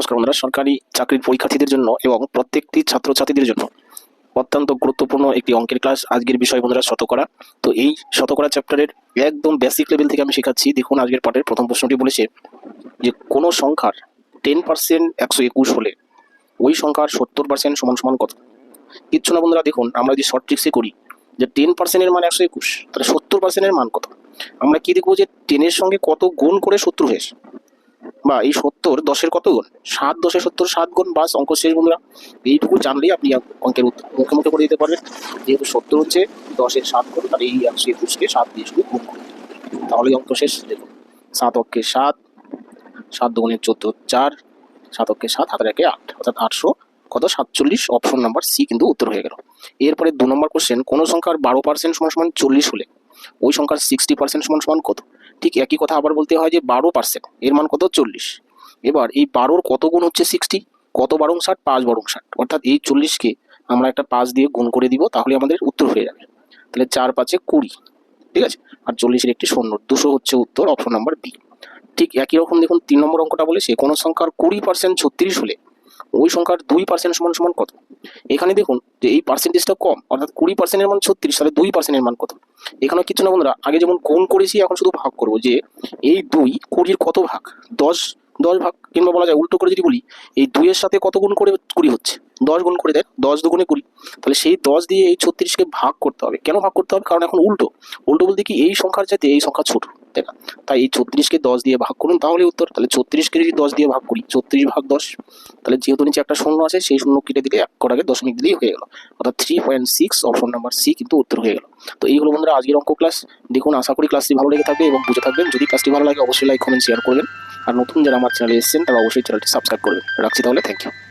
নমস্কার বন্ধুরা সরকারি চাকরির পরীক্ষার্থীদের জন্য এবং প্রত্যেকটি ছাত্রছাত্রীদের জন্য। অত্যন্ত গুরুত্বপূর্ণ একটি অঙ্কের ক্লাস আজকের বিষয় বন্ধুরা, শতকরা। তো এই শতকরা চ্যাপ্টারের একদম বেসিক লেভেল থেকে আমি শেখাচ্ছি। দেখুন আজকের পাঠের প্রথম প্রশ্নটি বলেছে যে, কোনো সংখ্যার টেন পার্সেন্ট একশো একুশ হলে ওই সংখ্যার সত্তর পার্সেন্ট সমান সমান কত? কিচ্ছু না বন্ধুরা, দেখুন আমরা যদি শর্ট ট্রিক্সে করি যে টেন পার্সেন্টের মান একশো একুশ, তাহলে সত্তর পার্সেন্টের মান কত? আমরা কি দেখব যে টেনের সঙ্গে কত গুণ করে সত্তর হয়েছে? বা এই সত্তর দশের কত গুণ? সাত দশে সত্তর, সাত গুণ বাস অঙ্ক শেষ বন্ধুরা। এইটুকু জানলেই আপনি অঙ্কের মুখে মুখে করে দিতে পারবেন। যেহেতু সত্তর হচ্ছে দশের সাত গুণ, তাহলে এই একশো একুশকে সাত দিয়ে শুধু গুণ করে। তাহলেই অঙ্ক শেষ, দেখুন। সাত অক্ষে সাত সাত দুগুণে চোদ্দ চার, সাত অক্ষে সাত, হাতের একে আট, অর্থাৎ আটশো কত? সাতচল্লিশ অপশন নাম্বার সি কিন্তু উত্তর হয়ে গেল। এরপরে দু নম্বর কোশ্চেন কোনো সংখ্যার বারো পার্সেন্ট সমান সমান চল্লিশ হলে, ওই সংখ্যার সিক্সটি পার্সেন্ট সমান সমান কত? ঠিক একই কথা আবার বলতে হয় যে বারো পার্সেন্ট এর মান কত? চল্লিশ। এবার এই বারোর কত গুণ হচ্ছে সিক্সটি কত বারং ষাট? পাঁচ বারং ষাট। অর্থাৎ এই চল্লিশকে আমরা একটা পাঁচ দিয়ে গুণ করে দিব, তাহলে আমাদের উত্তর হয়ে যাবে। তাহলে চার পাঁচে কুড়ি। ঠিক আছে? আর চল্লিশের একটি শূন্য। দুশো হচ্ছে উত্তর অপশন নাম্বার বি ঠিক একই রকম দেখুন, তিন নম্বর অঙ্কটা বলেছে, কোনো সংখ্যার কুড়ি পার্সেন্ট ছত্রিশ হলে ওই সংখ্যার দুই পার্সেন্ট সমান সমান কত? এখানে দেখুন যে এই পার্সেন্টেজটা কম, অর্থাৎ কুড়ি পার্সেন্টের মান ছত্রিশ, তাহলে দুই পার্সেন্টের মান কত? এখানে কিছু না বন্ধুরা, আগে যেমন গুণ করেছি, এখন শুধু ভাগ করব যে এই দুই কুড়ির কত ভাগ? দশ দশ ভাগ কিংবা বলা যায় উল্টো করে যদি বলি, এই দুইয়ের সাথে কত গুণ করে কুড়ি হচ্ছে? দশ গুণ করে দেয় দশ দুগুণে কুড়ি। তাহলে সেই দশ দিয়ে এই ছত্রিশকে ভাগ করতে হবে। কেন ভাগ করতে হবে? কারণ এখন উল্টো। উল্টো বলতে কি এই সংখ্যার চাইতে এই সংখ্যা ছোট। না তাই এই ছত্রিশকে দশ দিয়ে ভাগ করুন তাহলে উত্তর। তাহলে ছত্রিশকে যদি দশ দিয়ে ভাগ করি, ছত্রিশ ভাগ দশ, তাহলে যেহেতু নিচে একটা শূন্য আছে, সেই শূন্য কেটে দিলে এক কটাকে দশমিক দিলেই হয়ে গেল। অর্থাৎ three point six option number C কিন্তু উত্তর হয়ে গেল। তো এই হলো বন্ধুরা আজকের অঙ্ক ক্লাস দেখুন, আশা করি ক্লাসটি ভালো লেগে থাকবে এবং বুঝে থাকবেন। যদি ক্লাসটি ভালো লাগে, অবশ্যই লাইক কমেন্ট শেয়ার করবেন। আর নতুন যারা আমার চ্যানেলে এসেছেন, তারা অবশ্যই চ্যানেলটি সাবস্ক্রাইব করবেন। রাখছি তাহলে থ্যাংক ইউ